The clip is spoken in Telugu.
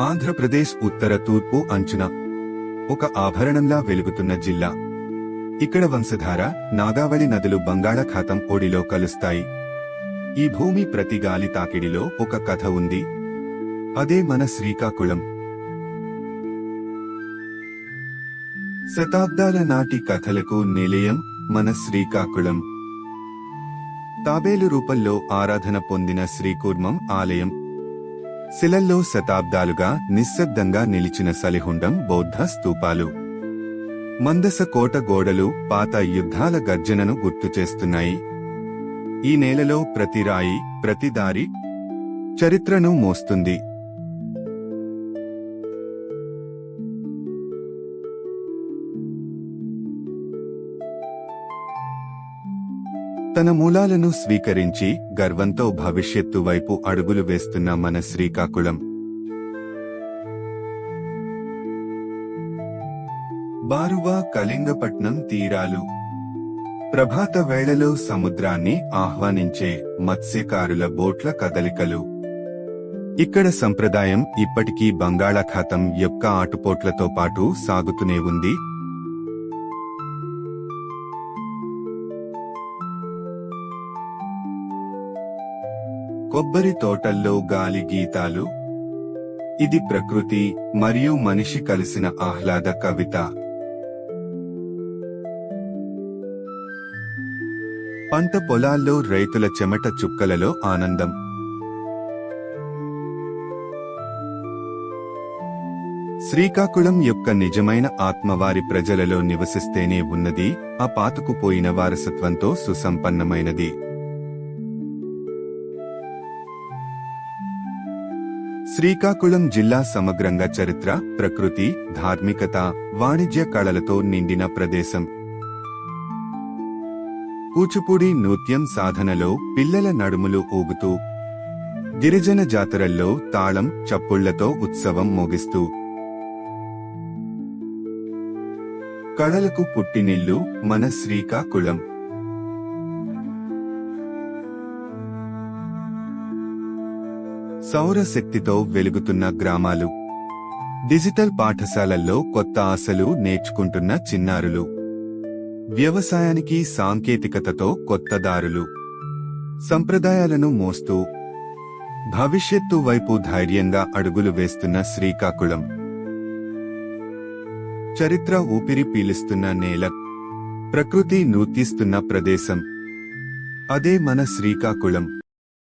ఆంధ్రప్రదేశ్ ఉత్తర తూర్పు అంచున ఒక ఆభరణంలా వెలుగుతున్న జిల్లా. ఇక్కడ వంశధార నాగావళి నదులు బంగాళాఖాతం ఒడిలో కలుస్తాయి. ఈ భూమి ప్రతి గాలి తాకిడిలో ఒక కథ ఉంది. అదే మన శ్రీకాకుళం. శతాబ్దాల నాటి కథలకు నిలయం మన శ్రీకాకుళం. తాబేలు రూపంలో ఆరాధన పొందిన శ్రీకూర్మం ఆలయం. శిలల్లో శతాబ్దాలుగా నిశ్శబ్దంగా నిలిచిన సలిహుండం బౌద్ధ స్తూపాలు మందస కోట గోడలు పాత యుద్ధాల గర్జనను గుర్తు చేస్తున్నాయి. ఈ నేలలో ప్రతి రాయి ప్రతి దారి చరిత్రను మోస్తుంది. తన మూలాలను స్వీకరించి గర్వంతో భవిష్యత్తు వైపు అడుగులు వేస్తున్న మన శ్రీకాకుళం. బారువా కళింగపట్నం తీరాలు. ప్రభాత వేళలో సముద్రాన్ని ఆహ్వానించే మత్స్యకారుల బోట్ల కదలికలు. ఇక్కడ సంప్రదాయం ఇప్పటికీ బంగాళాఖాతం యొక్క ఆటుపోట్లతో పాటు సాగుతూనే ఉంది. కొబ్బరి తోటల్లో గాలి గీతాలు? ఇది ప్రకృతి మరియు మనిషి కలిసిన ఆహ్లాద కవిత. పంట పొలాల్లో రైతుల చెమట చుక్కలలో ఆనందం. శ్రీకాకుళం యొక్క నిజమైన ఆత్మవారి ప్రజలలో నివసిస్తేనే ఉన్నది ఆ పాతకుపోయిన వారసత్వంతో సుసంపన్నమైనది. శ్రీకాకుళం జిల్లా సమగ్రంగా చరిత్ర ప్రకృతి ధార్మికత వాణిజ్య కళలతో నిండిన ప్రదేశం. కూచిపూడి నృత్యం సాధనలో పిల్లల నడుములు ఊగుతూ గిరిజన జాతరల్లో తాళం చప్పుళ్ళతో ఉత్సవం మోగిస్తూ. కళలకు పుట్టినిల్లు మన శ్రీకాకుళం. సౌరశక్తితో వెలుగుతున్న గ్రామాలు. డిజిటల్ పాఠశాలల్లో కొత్త ఆశలు నేర్చుకుంటున్న చిన్నారులు. వ్యవసాయానికి సాంకేతికతతో కొత్త దారులు. సంప్రదాయాలను మోస్తూ భవిష్యత్తు వైపు ధైర్యంగా అడుగులు వేస్తున్న శ్రీకాకుళం. చరిత్ర ఊపిరి పీలుస్తున్న నేల ప్రకృతి నూతిస్తున్న ప్రదేశం. అదే మన శ్రీకాకుళం.